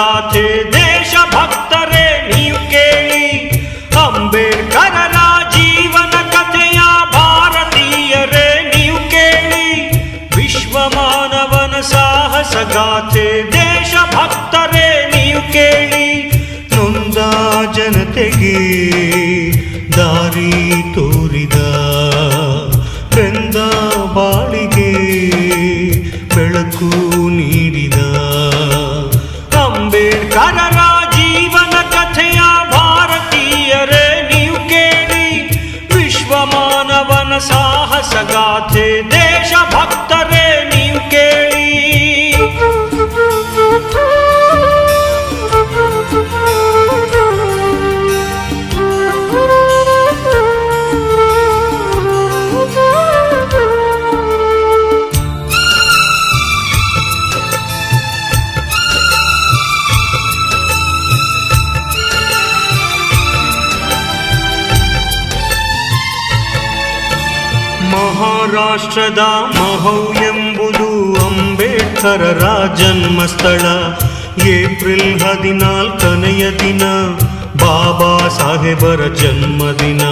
ಸಾಹಸ ಸಾಹಸ ಗಾಥೆ ಮಹಾರಾಷ್ಟ್ರದ ಮಹೌ ಎಂಬುದು ಅಂಬೇಡ್ಕರರ ಜನ್ಮಸ್ಥಳ ಏಪ್ರಿಲ್ ಹದಿನಾಲ್ಕನೆಯ ದಿನ ಬಾಬಾ ಸಾಹೇಬರ ಜನ್ಮದಿನ.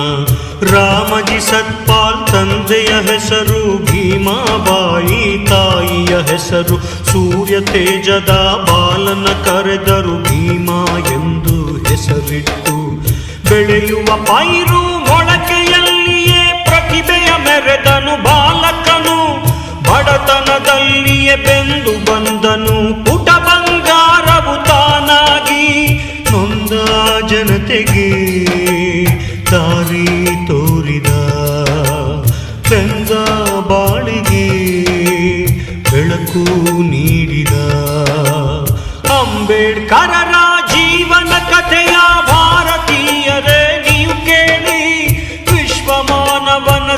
ರಾಮಜಿ ಸತ್ಪಾಲ್ ತಂದೆಯ ಹೆಸರು, ಭೀಮಾಬಾಯಿ ತಾಯಿಯ ಹೆಸರು, ಸೂರ್ಯ ತೇಜದ ಬಾಲನ ಕರೆದರು, ಭೀಮಾ ಎಂದು ಹೆಸರಿಟ್ಟು. ಬೆಳೆಯುವ ಪೈರು ಮೊಳಕೆಯಲ್ಲಿಯೇ ಪ್ರತಿಭೆಯ ಮೆರೆದನು ಬಾಲಕನು ಬಡತನದಲ್ಲಿಯೇ ಬೆಂದು ಬಂದನು. ಪುಟ ಬಂಗಾರವು ತಾನಾಗಿ ನೊಂದ ಜನತೆಗೆ ದಾರಿ ತೋರಿದ. ಬೆಂದ ಬಾಳಿಗೆ ಬೆಳಕು ನೀಡಿದ. ಅಂಬೇಡ್ಕರರ ಜೀವನ ಕಥೆಯ ಭಾರತೀಯರೇ, ನೀವು ಕೇಳಿ ವಿಶ್ವ ಮಾನವನ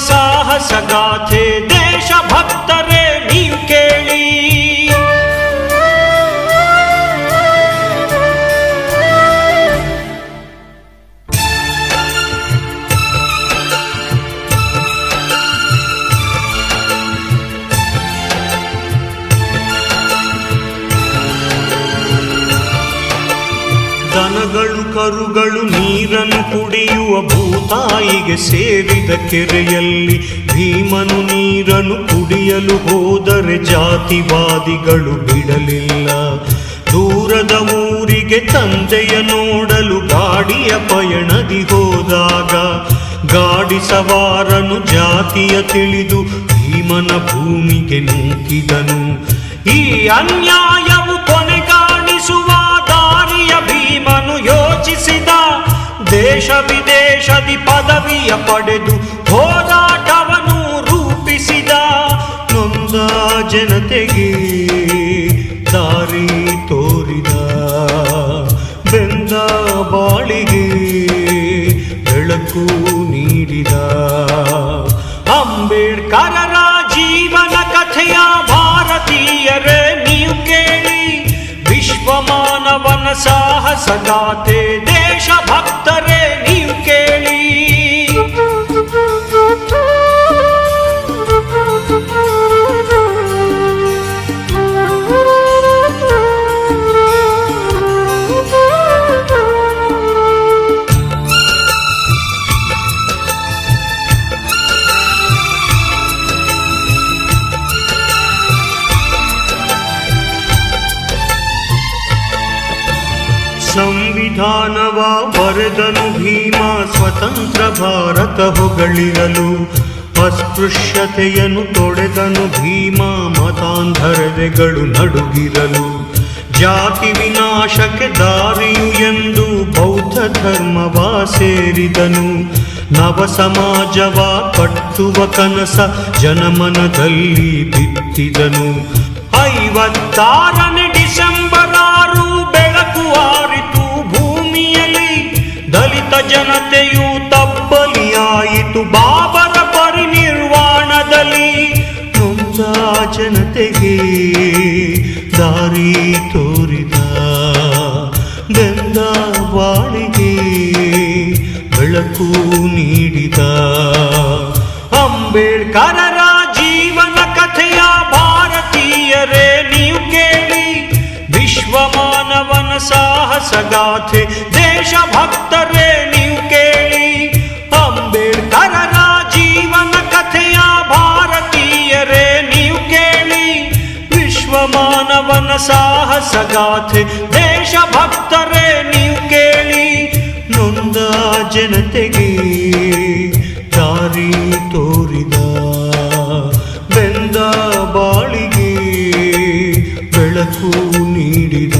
ಕುಡಿಯುವ ಭೂತಾಯಿಗೆ ಸೇರಿದ ಕೆರೆಯಲ್ಲಿ ಭೀಮನು ನೀರನ್ನು ಕುಡಿಯಲು ಹೋದರೆ ಜಾತಿವಾದಿಗಳು ಬಿಡಲಿಲ್ಲ. ದೂರದ ಊರಿಗೆ ತಂದೆಯ ನೋಡಲು ಗಾಡಿಯ ಪಯಣದಿ ಹೋದಾಗ ಗಾಡಿ ಸವಾರನು ಜಾತಿಯ ತಿಳಿದು ಭೀಮನ ಭೂಮಿಗೆ ನೂಕಿದನು. ಈ ಅನ್ಯಾಯವು ಕೊನೆಗಾಣಿಸುವ ದಾರಿಯ ಭೀಮನು ಯೋಚಿಸಿದ ದೇಶ ವಿದೇಶದಿ ಪದವಿಯ ಪಡೆದು ಹೋರಾಟವನ್ನು ರೂಪಿಸಿದ ನೊಂದ ಜನತೆಗೆ. ಬರೆದನು ಭೀಮ ಸ್ವತಂತ್ರ ಭಾರತ ಹೊಗಳಿರಲು. ಅಸ್ಪೃಶ್ಯತೆಯನ್ನು ತೊಡೆದನು ಭೀಮ ಮತಾಂಧರದೆಗಳು ನಡುಗಿರಲು. ಜಾತಿ ವಿನಾಶಕ್ಕೆ ದಾರಿಯು ಎಂದು ಬೌದ್ಧ ಧರ್ಮವ ಸೇರಿದನು. ನವ ಸಮಾಜವ ಕಟ್ಟುವ ಕನಸ ಜನಮನದಲ್ಲಿ ಬಿತ್ತಿದನು. ಐವತ್ತಾರನೇ ಡಿಸೆಂಬರ್ ಜನತೆಯು ತಬ್ಬಲಿಯಾಯಿತು ಬಾಬರ ಪರಿನಿರ್ವಾಣದಲ್ಲಿ ನೊಂದ ಜನತೆಗೆ ದಾರಿ ತೋರಿದ ಗಂಧ ಬಾಳಿಗೆ ಬೆಳಕು ನೀಡಿದ ಅಂಬೇಡ್ಕರರ ಜೀವನ ಕಥೆಯ ಭಾರತೀಯರೇ, ನೀವು ಕೇಳಿ. ವಿಶ್ವ ಮಾನವನ ಸಾಹಸಗಾಥೆ, ದೇಶಭಕ್ತರೇ ಸಾಹಸಗಾಥೆ, ದೇಶಭಕ್ತರೇ ನೀವು ಕೇಳಿ, ನೊಂದ ಜನತೆಗೆ ದಾರಿ ತೋರಿದ ಬೆಂದ ಬಾಳಿಗೆ ಬೆಳಕು ನೀಡಿದ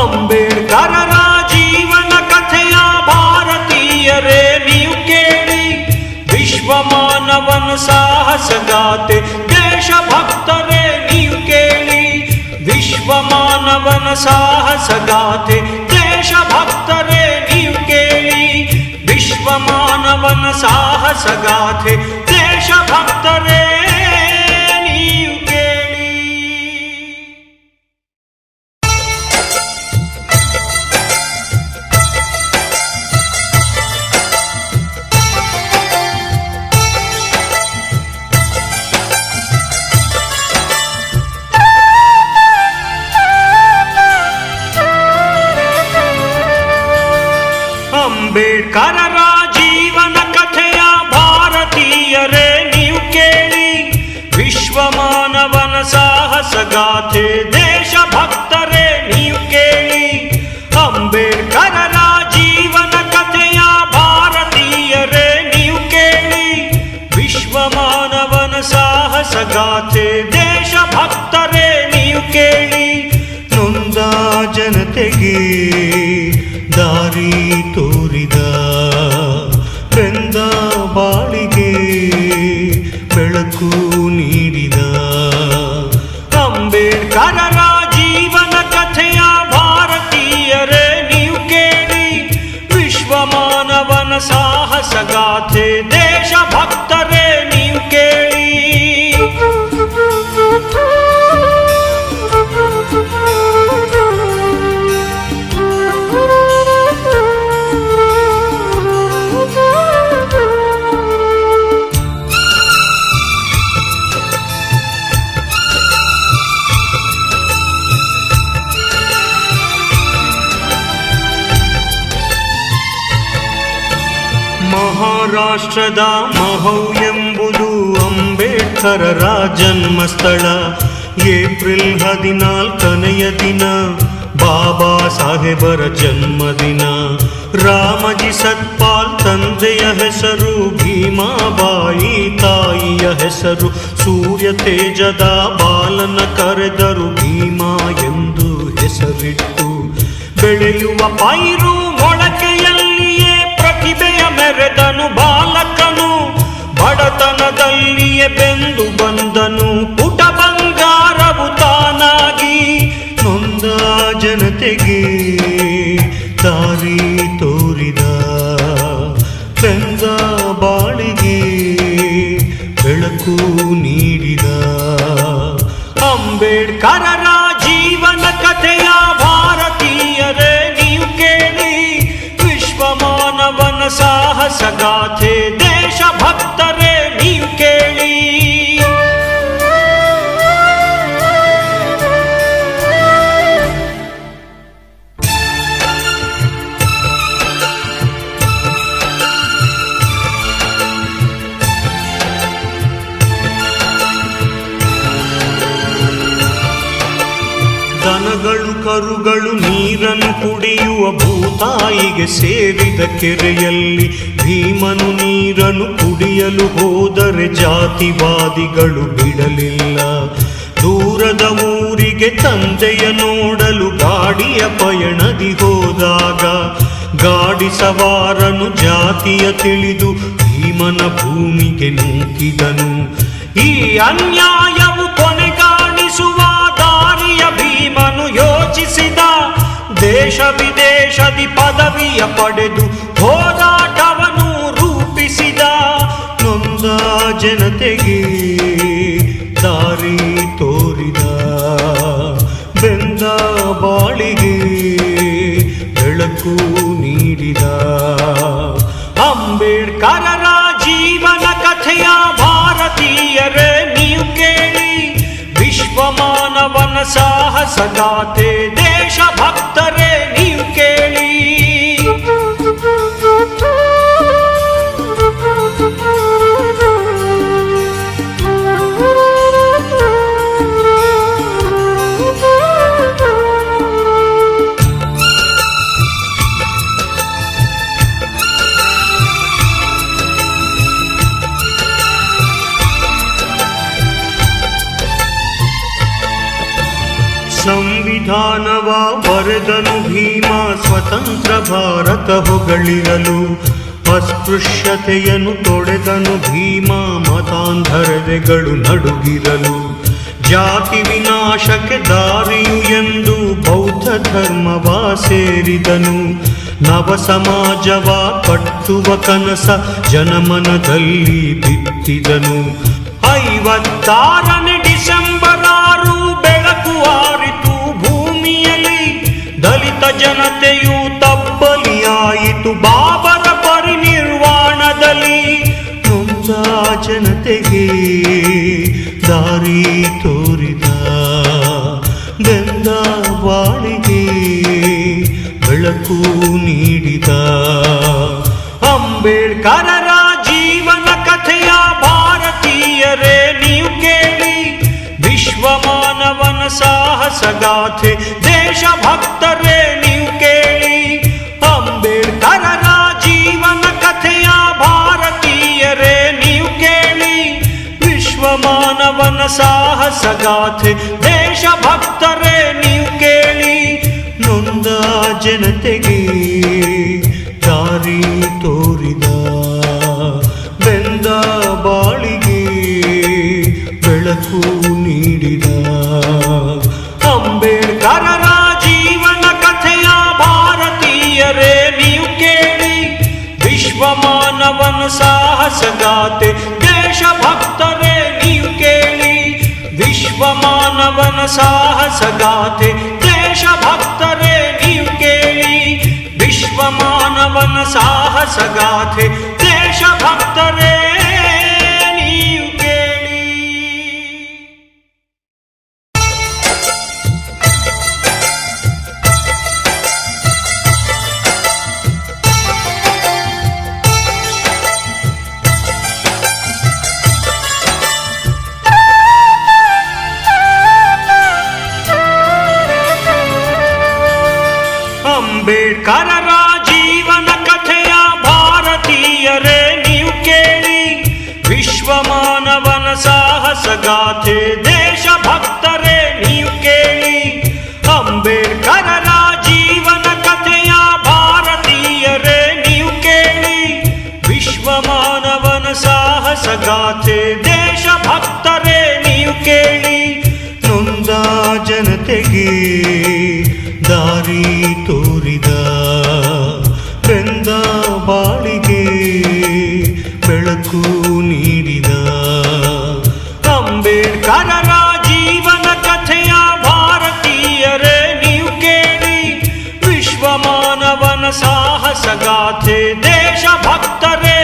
ಅಂಬೇಡ್ಕರರ ಜೀವನ ಕಥೆಯ ಭಾರತೀಯರೇ, ನೀವು ಕೇಳಿ, ವಿಶ್ವಮಾನವನ ಸಾಹಸಗಾತೆ ಮಾನವನ ಸಾಹಸಗಾತೆ ದೇಶಭಕ್ತರೇ ನೀವು ಕೇಳಿ ವಿಶ್ವ ಮಾನವನ ಸಾಹಸಗಾಥೆ ದೇಶಭಕ್ತರೇ ನೀವು ದಾರಿ ತೋರಿದ ಬೆಂದ ಬಾಳಿಗೆ ಬೆಳಕು ನೀಡಿದ ಅಂಬೇಡ್ಕರರ ಜೀವನ ಕಥೆಯ ಭಾರತೀಯರೇ ನೀವು ಕೇಳಿ ವಿಶ್ವ ಮಾನವನ ಮಹಾರಾಷ್ಟ್ರದ ಮಹೌ ಎಂಬುದು ಅಂಬೇಡ್ಕರರ ಜನ್ಮಸ್ಥಳ ಏಪ್ರಿಲ್ ಹದಿನಾಲ್ಕನೆಯ ದಿನ ಬಾಬಾ ಸಾಹೇಬರ ಜನ್ಮದಿನ. ರಾಮಜಿ ಸತ್ಪಾಲ್ ತಂದೆಯ ಹೆಸರು, ಭೀಮಾಬಾಯಿ ತಾಯಿಯ ಹೆಸರು, ಸೂರ್ಯ ತೇಜದ ಬಾಲನ ಕರೆದರು ಭೀಮಾ ಎಂದು ಹೆಸರಿಟ್ಟು. ಬೆಳೆಯುವ ಪೈರು ಮೆರೆದನು ಬಾಲಕನು, ಬಡತನದಲ್ಲಿಯೇ ಬೆಂದು ಬಂದನು. ಪುಟ ಬಂಗಾರವು ತಾನಾಗಿ ನೊಂದ ಜನತೆಗೆ ದಾರಿ ತೋರಿದ. ಬೆಂದ ಬಾಳಿಗೆ ಬೆಳಕು ನೀಡಿದ. ಅಂಬೇಡ್ಕರರ ಸಾಹಸಗಾಥೆ ದೇಶಭಕ್ತರೇ ಕರುಗಳು ನೀರನ್ನು ಕುಡಿಯುವ ಭೂತಾಯಿಗೆ ಸೇರಿದ ಕೆರೆಯಲ್ಲಿ ಭೀಮನು ನೀರನ್ನು ಕುಡಿಯಲು ಹೋದರೆ ಜಾತಿವಾದಿಗಳು ಬಿಡಲಿಲ್ಲ ದೂರದ ಊರಿಗೆ ತಂದೆಯ ನೋಡಲು ಗಾಡಿಯ ಪಯಣದಿ ಹೋದಾಗ ಗಾಡಿ ಸವಾರನು ಜಾತಿಯ ತಿಳಿದು ಭೀಮನ ಭೂಮಿಗೆ ನೂಕಿದನು ಈ ಅನ್ಯಾಯವು ಕೊನೆಗಾಣಿಸುವ ದೇಶ ವಿದೇಶದಿ ಪದವಿಯ ಪಡೆದು ಹೋರಾಟವನ್ನು ರೂಪಿಸಿದ ನೊಂದ ಜನತೆಗೆ ದಾರಿ ತೋರಿದ ಬೆಂದ ಬಾಳಿಗೆ ಬೆಳಕು ನೀಡಿದ ಅಂಬೇಡ್ಕರರ ಜೀವನ ಕಥೆ ಕಥೆಯ ಭಾರತೀಯರೇ, ನೀವು ಕೇಳಿ ವಿಶ್ವಮಾನವನ ಸಾಹಸಗಾಥೆ ದೇಶ ಭಕ್ತರೇ ಬರೆದನು ಭೀಮ ಸ್ವತಂತ್ರ ಭಾರತ ಹೊಗಳಿರಲು ಅಸ್ಪೃಶ್ಯತೆಯನ್ನು ತೊಡೆದನು ಭೀಮ ಮತಾಂಧರದೆಗಳು ನಡುಗಿರಲು. ಜಾತಿ ವಿನಾಶಕ್ಕೆ ದಾರಿಯು ಎಂದು ಬೌದ್ಧ ಧರ್ಮವ ಸೇರಿದನು. ನವ ಸಮಾಜವ ಕಟ್ಟುವ ಕನಸ ಜನಮನದಲ್ಲಿ ಬಿತ್ತಿದನು. ಐವತ್ತಾರನೇ ಜನತೆಯು ತಬ್ಬಲಿಯಾಯಿತು ಬಾಬನ ಪರಿನಿರ್ವಾಣದಲ್ಲಿ ನೊಂದ ಜನತೆಗೆ ದಾರಿ ತೋರಿದ ಬೆಂದ ಬಾಳಿಗೆ ಬೆಳಕು ನೀಡಿದ. ಅಂಬೇಡ್ಕರರ ಜೀವನ ಕಥೆಯ ಭಾರತೀಯರೇ, ನೀವು ಕೇಳಿ. ವಿಶ್ವಮಾನವನ ಸಾಹಸಗಾಥೆ ದೇಶ ಸಾಹಸಗಾಥೆ ದೇಶ ಸಾಹಸಗಾತೆ ದೇಶ ಭಕ್ತರೇ ನೀವು ಕೇಳಿ ವಿಶ್ವಮಾನವನ ಸಾಹಸಗಾಥೆ ದೇಶ ಭಕ್ತರೇ ವಿಶ್ವಮಾನವನ ಸಾಹಸಗಾಥೆ ದೇಶ ಭಕ್ತರೇ ನೀವು ಸಾಹಸಗಾಥೆ ದೇಶ ಭಕ್ತರೇ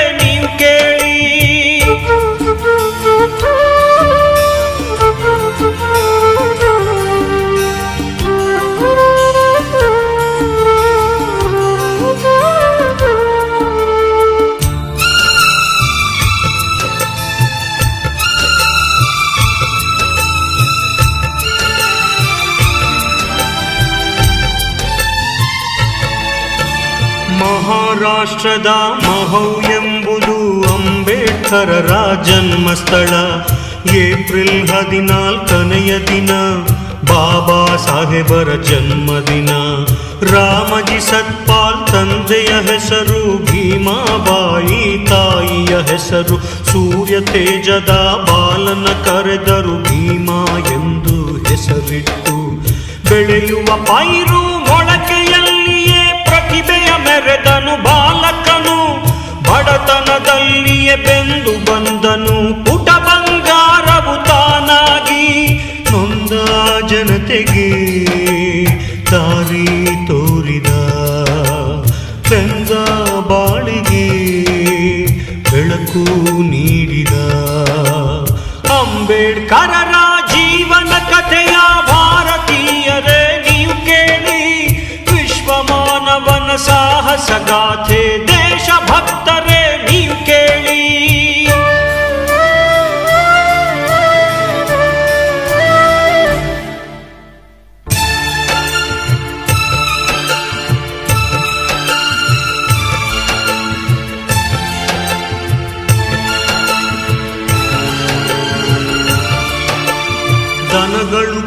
ಮಹಾರಾಷ್ಟ್ರದ ಮಹೌ ಎಂಬುದು ಅಂಬೇಡ್ಕರರ ಜನ್ಮಸ್ಥಳ ಏಪ್ರಿಲ್ ಹದಿನಾಲ್ಕನೆಯ ದಿನ ಬಾಬಾ ಸಾಹೇಬರ ಜನ್ಮದಿನ. ರಾಮಜಿ ಸತ್ಪಾಲ್ ತಂದೆಯ ಹೆಸರು, ಭೀಮಾಬಾಯಿ ತಾಯಿಯ ಹೆಸರು, ಸೂರ್ಯ ತೇಜದ ಬಾಲನ ಕರೆದರು, ಭೀಮಾ ಎಂದು ಹೆಸರಿಟ್ಟು. ಬೆಳೆಯುವ ಪೈರು ಮೊಳಕೆಯಲ್ಲಿಯೇ ಪ್ರತಿಭೆಯ ಮೆರೆದನು ಬೆಂದು ಬಂದನು. ಪುಟ ಬಂಗಾರವು ತಾನಾಗಿ ನೊಂದ ಜನತೆಗೆ ದಾರಿ ತೋರಿದ. ಬೆಂದ ಬಾಳಿಗೆ ಬೆಳಕು ನೀಡಿದ. ಅಂಬೇಡ್ಕರರ ಜೀವನ ಕಥೆಯ ಭಾರತೀಯರೇ, ನೀವು ಕೇಳಿ ವಿಶ್ವ ಮಾನವನ ಸಾಹಸ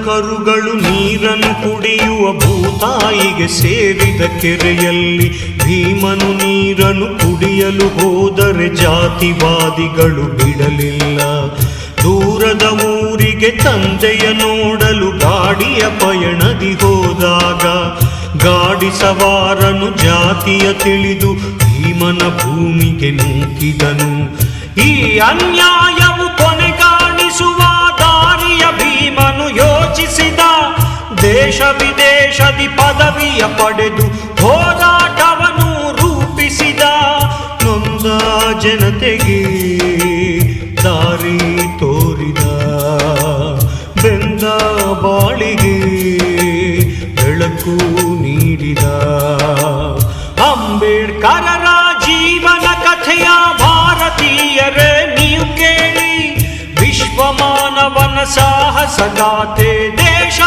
ಕರುಗಳು ನೀರನ್ನು ಕುಡಿಯುವ ಭೂತಾಯಿಗೆ ಸೇರಿದ ಕೆರೆಯಲ್ಲಿ ಭೀಮನು ನೀರನ್ನು ಕುಡಿಯಲು ಹೋದರೆ ಜಾತಿವಾದಿಗಳು ಬಿಡಲಿಲ್ಲ. ದೂರದ ಊರಿಗೆ ತಂದೆಯ ನೋಡಲು ಗಾಡಿಯ ಪಯಣದಿ ಹೋದಾಗ ಗಾಡಿ ಸವಾರನು ಜಾತಿಯ ತಿಳಿದು ಭೀಮನ ಭೂಮಿಗೆ ನೂಕಿದನು ಈ ಅನ್ಯಾಯವು ಕೊನೆಗಾಣಿಸುವ ಯೋಚಿಸಿದ ದೇಶ ವಿದೇಶದಿ ಪದವಿಯ ಪಡೆದು ಹೋರಾಟವನ್ನು ರೂಪಿಸಿದ ನೊಂದ ಜನತೆಗೆ ದಾರಿ ತೋರಿದ ಬೆಂದ ಬಾಳಿಗೆ ಬೆಳಕು ನೀಡಿದ ಅಂಬೇಡ್ಕರರ ಸಾಹಸ ಗಾಥೆ ದೇಶ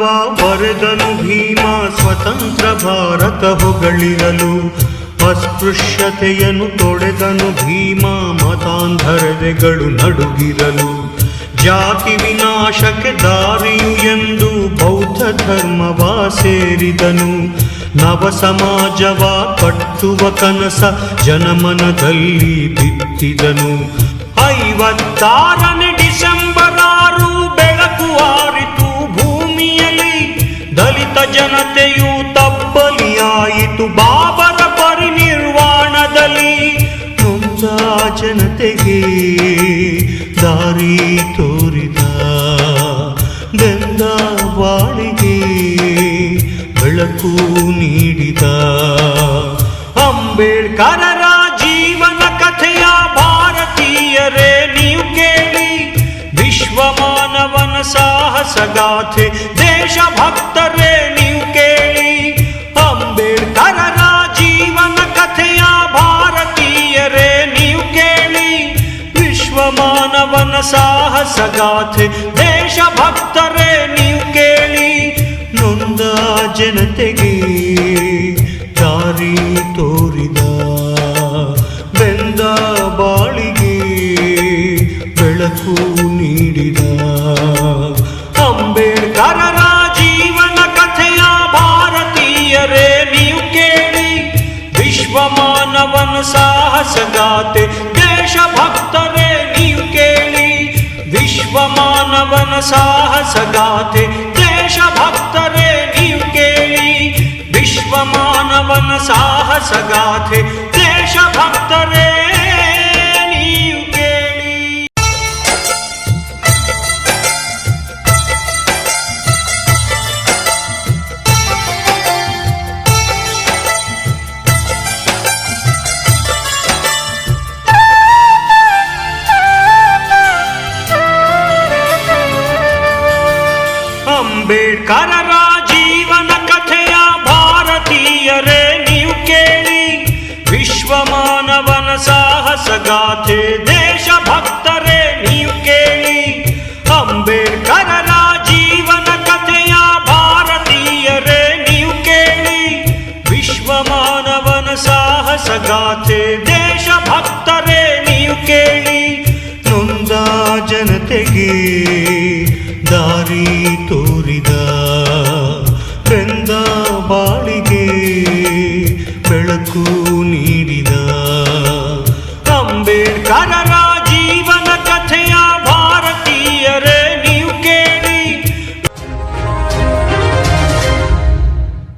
ಸಂವಿಧಾನವ ಬರೆದನು ಭೀಮ, ಸ್ವತಂತ್ರ ಭಾರತ ಹೊಗಳಿರಲು. ಅಸ್ಪೃಶ್ಯತೆಯನ್ನು ತೊಡೆದನು ಭೀಮ ಮತಾಂಧರದೆಗಳು ನಡುಗಿರಲು. ಜಾತಿ ವಿನಾಶಕ್ಕೆ ದಾರಿಯು ಎಂದು ಬೌದ್ಧ ಧರ್ಮವ ಸೇರಿದನು. ನವ ಸಮಾಜವ ಕಟ್ಟುವ ಕನಸ ಜನಮನದಲ್ಲಿ ಬಿತ್ತಿದನು. ಐವತ್ತಾರನೇ ಸಾಹಸ ಗಾಥೆ ದೇಶ ಭಕ್ತರೇ ನೀವು ಕೇಳಿ ನೊಂದ ಜನತೆಗೆ ದಾರಿ ತೋರಿದ ಬೆಂದ ಬಾಳಿಗೆ ಬೆಳಕು ನೀಡಿದ ಅಂಬೇಡ್ಕರರ ಜೀವನ ಕಥೆಯ ಭಾರತೀಯರೇ ನೀವು ಕೇಳಿ ವಿಶ್ವ ಮಾನವನ ಮಾನವನ ಸಾಹಸ ಗಾತೆ ದೇಶ ಭಕ್ತರೇ ನೀವು ಕೇಳಿ ವಿಶ್ವ ಮಾನವನ